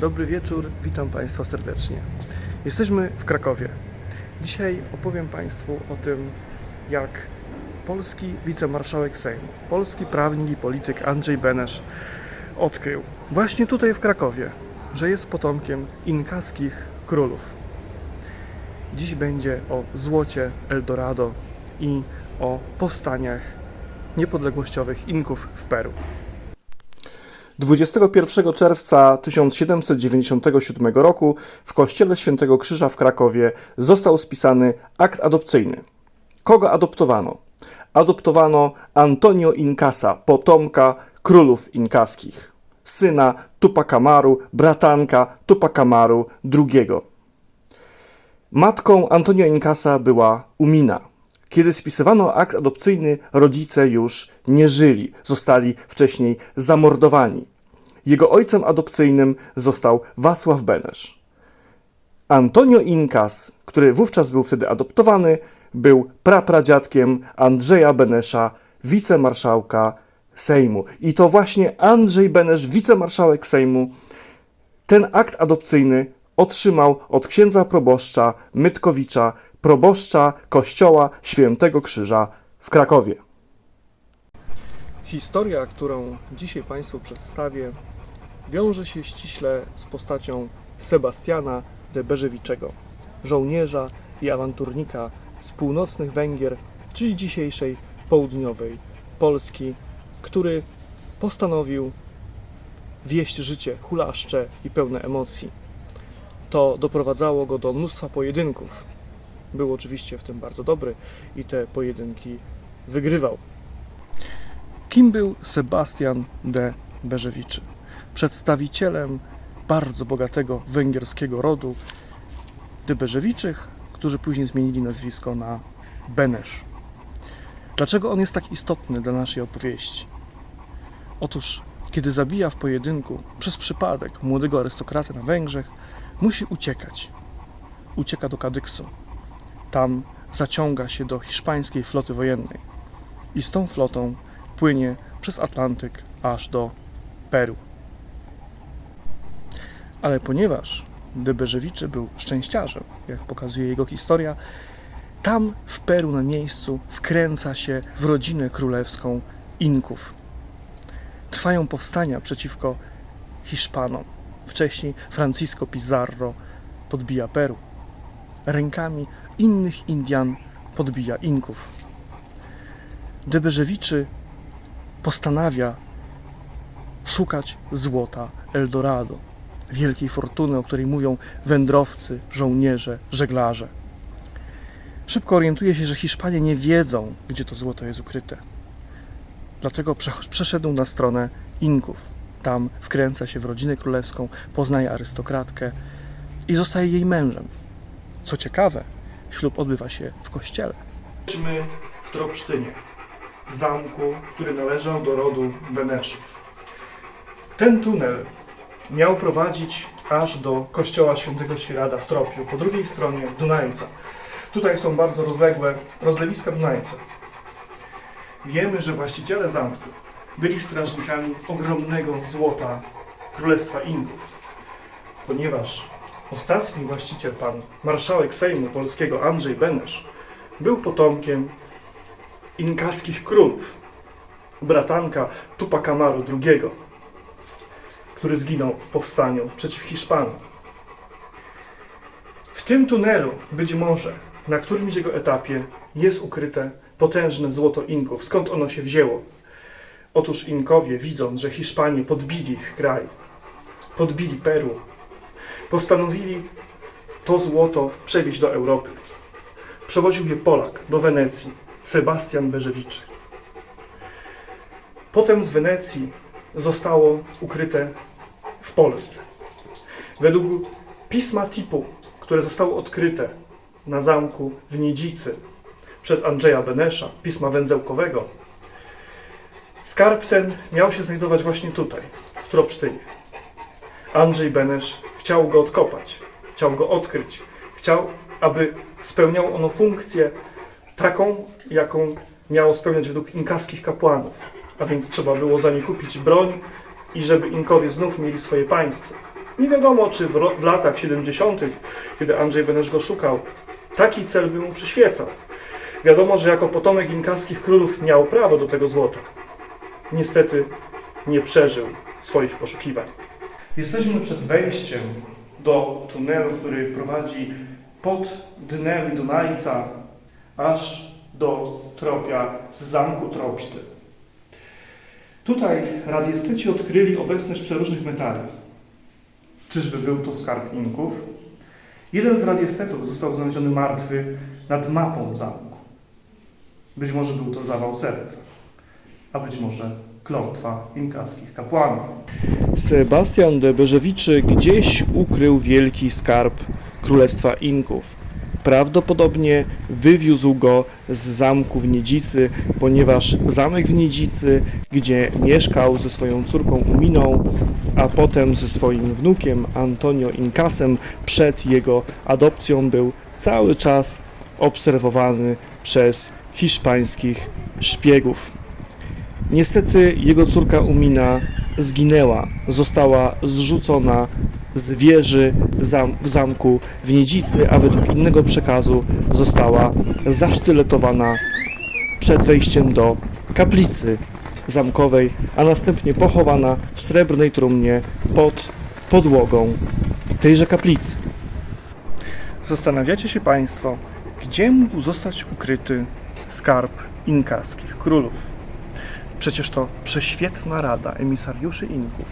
Dobry wieczór, witam Państwa serdecznie. Jesteśmy w Krakowie. Dzisiaj opowiem Państwu o tym, jak polski wicemarszałek Sejmu, polski prawnik i polityk Andrzej Benesz odkrył właśnie tutaj w Krakowie, że jest potomkiem inkaskich królów. Dziś będzie o złocie Eldorado i o powstaniach niepodległościowych Inków w Peru. 21 czerwca 1797 roku w kościele Świętego Krzyża w Krakowie został spisany akt adopcyjny. Kogo adoptowano? Adoptowano Antonio Incasa, potomka królów inkaskich, syna Tupac Amaru, bratanka Tupac Amaru II. Matką Antonio Incasa była Umina. Kiedy spisywano akt adopcyjny, rodzice już nie żyli, zostali wcześniej zamordowani. Jego ojcem adopcyjnym został Wacław Benesz. Antonio Incas, który wówczas był wtedy adoptowany, był prapradziadkiem Andrzeja Benesza, wicemarszałka Sejmu. I to właśnie Andrzej Benesz, wicemarszałek Sejmu, ten akt adopcyjny otrzymał od księdza proboszcza Mytkowicza, proboszcza kościoła Świętego Krzyża w Krakowie. Historia, którą dzisiaj Państwu przedstawię, wiąże się ściśle z postacią Sebastiana de Berzewiczego, żołnierza i awanturnika z północnych Węgier, czyli dzisiejszej południowej Polski, który postanowił wieść życie hulaszcze i pełne emocji. To doprowadzało go do mnóstwa pojedynków. Był oczywiście w tym bardzo dobry i te pojedynki wygrywał. Kim był Sebastian de Berzewiczy? Przedstawicielem bardzo bogatego węgierskiego rodu de Berzewiczych, którzy później zmienili nazwisko na Benesz. Dlaczego on jest tak istotny dla naszej opowieści? Otóż, kiedy zabija w pojedynku przez przypadek młodego arystokrata na Węgrzech, musi uciekać. Ucieka do Kadyksu. Tam zaciąga się do hiszpańskiej floty wojennej i z tą flotą płynie przez Atlantyk aż do Peru. Ale ponieważ de Berzewiczy był szczęściarzem, jak pokazuje jego historia, tam w Peru na miejscu wkręca się w rodzinę królewską Inków. Trwają powstania przeciwko Hiszpanom. Wcześniej Francisco Pizarro podbija Peru. Rękami innych Indian podbija Inków. De Berzewiczy postanawia szukać złota Eldorado, wielkiej fortuny, o której mówią wędrowcy, żołnierze, żeglarze. Szybko orientuje się, że Hiszpanie nie wiedzą, gdzie to złoto jest ukryte. Dlatego prze- przeszedł na stronę Inków. Tam wkręca się w rodzinę królewską, poznaje arystokratkę i zostaje jej mężem. Co ciekawe, ślub odbywa się w kościele. Jesteśmy w Tropsztynie, zamku, który należał do rodu Beneszów. Ten tunel miał prowadzić aż do kościoła świętego Świerada w Tropiu, po drugiej stronie Dunajca. Tutaj są bardzo rozległe rozlewiska Dunajca. Wiemy, że właściciele zamku byli strażnikami ogromnego złota Królestwa Inków. Ponieważ ostatni właściciel, pan marszałek Sejmu Polskiego Andrzej Benesz, był potomkiem inkaskich królów, bratanka Tupac Amaru II, który zginął w powstaniu przeciw Hiszpanom. W tym tunelu, być może, na którymś jego etapie jest ukryte potężne złoto Inków. Skąd ono się wzięło? Otóż Inkowie, widząc, że Hiszpanie podbili ich kraj, podbili Peru, postanowili to złoto przewieźć do Europy. Przewoził je Polak do Wenecji, Sebastian Berzewiczy. Potem z Wenecji zostało ukryte w Polsce. Według pisma typu, które zostało odkryte na zamku w Niedzicy przez Andrzeja Benesza, pisma węzełkowego, skarb ten miał się znajdować właśnie tutaj, w Tropsztynie. Andrzej Benesz chciał go odkopać, chciał go odkryć, chciał, aby spełniał ono funkcję taką, jaką miało spełniać według inkaskich kapłanów. A więc trzeba było za nie kupić broń i żeby Inkowie znów mieli swoje państwo. Nie wiadomo, czy w, w latach 70., kiedy Andrzej Benesz go szukał, taki cel by mu przyświecał. Wiadomo, że jako potomek inkaskich królów miał prawo do tego złota. Niestety nie przeżył swoich poszukiwań. Jesteśmy przed wejściem do tunelu, który prowadzi pod dnem Dunajca aż do tropia z zamku Tropszty. Tutaj radiesteci odkryli obecność przeróżnych metali. Czyżby był to skarb Inków? Jeden z radiestetów został znaleziony martwy nad mapą zamku. Być może był to zawał serca, a być może klątwa inkaskich kapłanów. Sebastian de Berzewiczy gdzieś ukrył wielki skarb Królestwa Inków. Prawdopodobnie wywiózł go z zamku w Niedzicy, ponieważ zamek w Niedzicy, gdzie mieszkał ze swoją córką Uminą, a potem ze swoim wnukiem Antonio Incasem przed jego adopcją był cały czas obserwowany przez hiszpańskich szpiegów. Niestety jego córka Umina zginęła, została zrzucona z wieży zam w zamku w Niedzicy, a według innego przekazu została zasztyletowana przed wejściem do kaplicy zamkowej, a następnie pochowana w srebrnej trumnie pod podłogą tejże kaplicy. Zastanawiacie się Państwo, gdzie mógł zostać ukryty skarb inkaskich królów? Przecież to prześwietna rada emisariuszy Inków,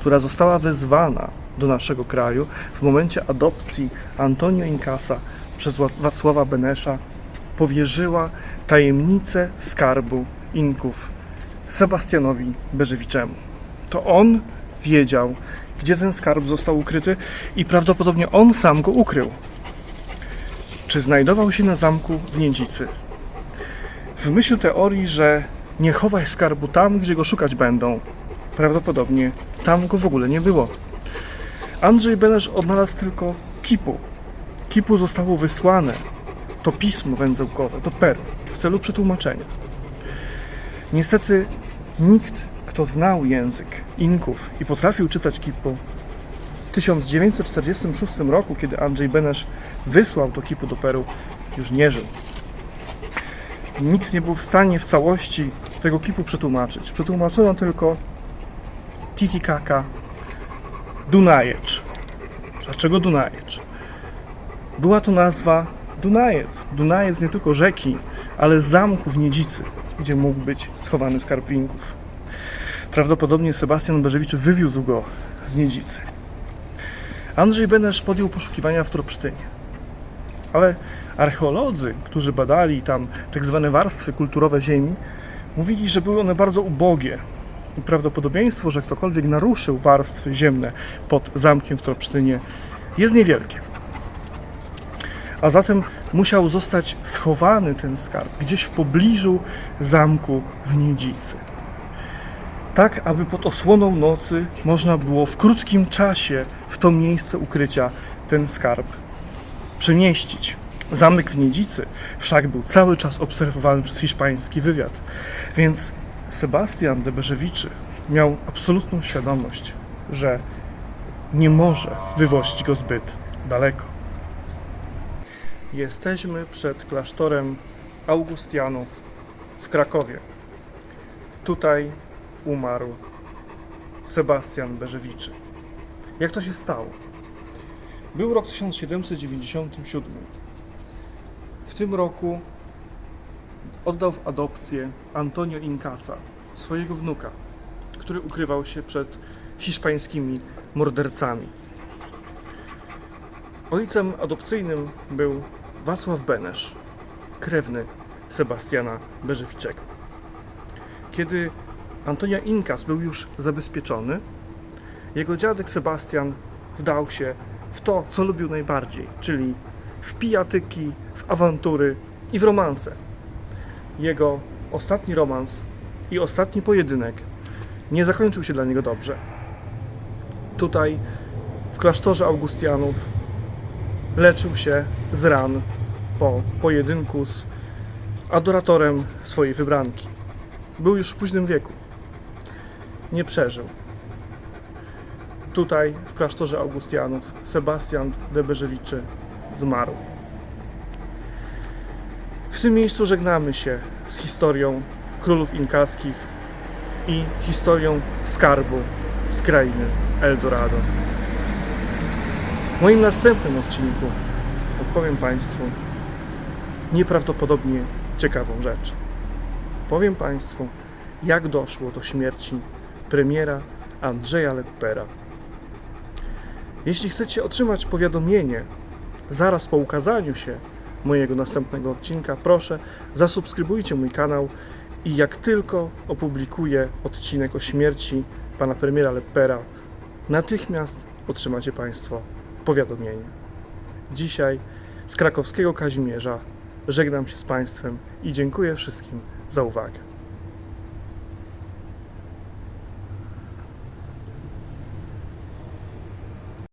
która została wezwana do naszego kraju w momencie adopcji Antonio Incasa przez Wa- Wacława Benesza, powierzyła tajemnicę skarbu Inków Sebastianowi Berzewiczemu. To on wiedział, gdzie ten skarb został ukryty i prawdopodobnie on sam go ukrył. Czy znajdował się na zamku w Niędzicy? W myśl teorii, że nie chowaj skarbu tam, gdzie go szukać będą, prawdopodobnie tam go w ogóle nie było. Andrzej Benesz odnalazł tylko kipu. Kipu zostało wysłane, to pismo węzełkowe, do Peru w celu przetłumaczenia. Niestety nikt, kto znał język Inków i potrafił czytać kipu, w 1946 roku, kiedy Andrzej Benesz wysłał to kipu do Peru, już nie żył. Nikt nie był w stanie w całości tego kipu przetłumaczyć. Przetłumaczono tylko Titicaca, Dunajecz. Dlaczego Dunajecz? Była to nazwa Dunajec. Dunajec nie tylko rzeki, ale zamku w Niedzicy, gdzie mógł być schowany skarb. Prawdopodobnie Sebastian Berzewicz wywiózł go z Niedzicy. Andrzej Benesz podjął poszukiwania w Tropsztynie. Ale archeolodzy, którzy badali tam tak zwane warstwy kulturowe ziemi, mówili, że były one bardzo ubogie. I prawdopodobieństwo, że ktokolwiek naruszył warstwy ziemne pod zamkiem w Tropsztynie jest niewielkie. A zatem musiał zostać schowany ten skarb gdzieś w pobliżu zamku w Niedzicy. Tak, aby pod osłoną nocy można było w krótkim czasie w to miejsce ukrycia ten skarb przemieścić. Zamek w Niedzicy wszak był cały czas obserwowany przez hiszpański wywiad, więc Sebastian de Berzewiczy miał absolutną świadomość, że nie może wywozić go zbyt daleko. Jesteśmy przed klasztorem Augustianów w Krakowie. Tutaj umarł Sebastian Berzewiczy. Jak to się stało? Był rok 1797. W tym roku oddał w adopcję Antonio Incasa, swojego wnuka, który ukrywał się przed hiszpańskimi mordercami. Ojcem adopcyjnym był Wacław Benesz, krewny Sebastiana Berzewiczego. Kiedy Antonio Incas był już zabezpieczony, jego dziadek Sebastian wdał się w to, co lubił najbardziej, czyli w pijatyki, w awantury i w romanse. Jego ostatni romans i ostatni pojedynek nie zakończył się dla niego dobrze. Tutaj, w klasztorze Augustianów, leczył się z ran po pojedynku z adoratorem swojej wybranki. Był już w późnym wieku. Nie przeżył. tutaj w klasztorze Augustianów Sebastian de zmarł. W tym miejscu żegnamy się z historią królów inkaskich i historią skarbu z krainy Eldorado. W moim następnym odcinku opowiem Państwu nieprawdopodobnie ciekawą rzecz. Powiem Państwu, jak doszło do śmierci premiera Andrzeja Leppera. Jeśli chcecie otrzymać powiadomienie zaraz po ukazaniu się mojego następnego odcinka, proszę zasubskrybujcie mój kanał i jak tylko opublikuję odcinek o śmierci pana premiera Leppera, natychmiast otrzymacie Państwo powiadomienie. Dzisiaj z krakowskiego Kazimierza żegnam się z Państwem i dziękuję wszystkim za uwagę.